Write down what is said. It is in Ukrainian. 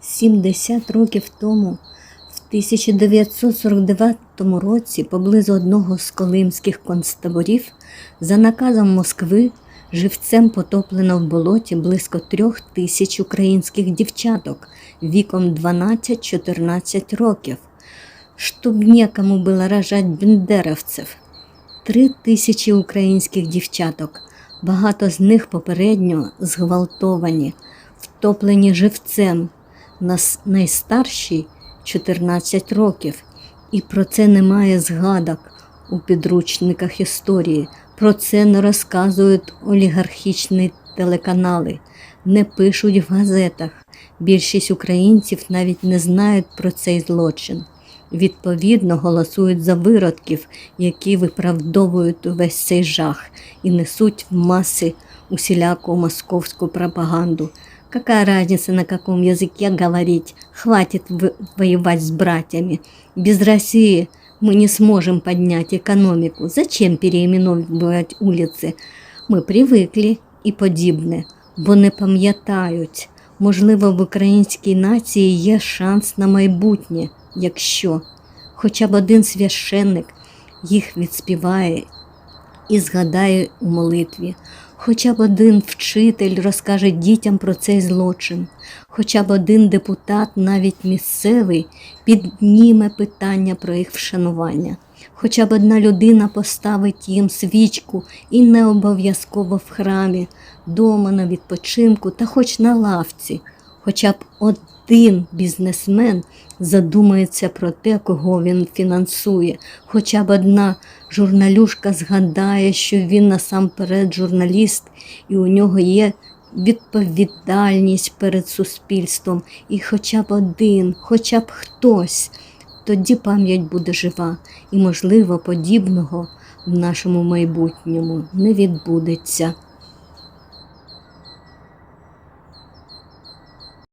70 років тому, в 1949 році, поблизу одного з колимських концтаборів, за наказом Москви, живцем потоплено в болоті близько трьох тисяч українських дівчаток віком 12-14 років, щоб некому було рожать бендеровців. Три тисячі українських дівчаток, багато з них попередньо зґвалтовані, втоплені живцем, нас найстаршій 14 років, і про це немає згадок у підручниках історії. Про це не розказують олігархічні телеканали, не пишуть в газетах. Більшість українців навіть не знають про цей злочин. Відповідно, голосують за виродків, які виправдовують увесь цей жах і несуть в маси усіляку московську пропаганду. Какая разница, на каком языке говорить? Хватит в- воевать с братьями. Без России мы не сможем поднять экономику. Зачем переименовывать улицы? Ми привикли і подібне, бо не пам'ятають. Можливо, в українській нації є шанс на майбутнє, якщо хоча б один священник їх відспіває і згадає у молитві. Хоча б один вчитель розкаже дітям про цей злочин, хоча б один депутат, навіть місцевий, підніме питання про їх вшанування. Хоча б одна людина поставить їм свічку і не обов'язково в храмі, дома на відпочинку та хоч на лавці. Хоча б один бізнесмен задумається про те, кого він фінансує. Хоча б одна журналюшка згадає, що він насамперед журналіст, і у нього є відповідальність перед суспільством. І хоча б один, хоча б хтось, тоді пам'ять буде жива, і, можливо, подібного в нашому майбутньому не відбудеться.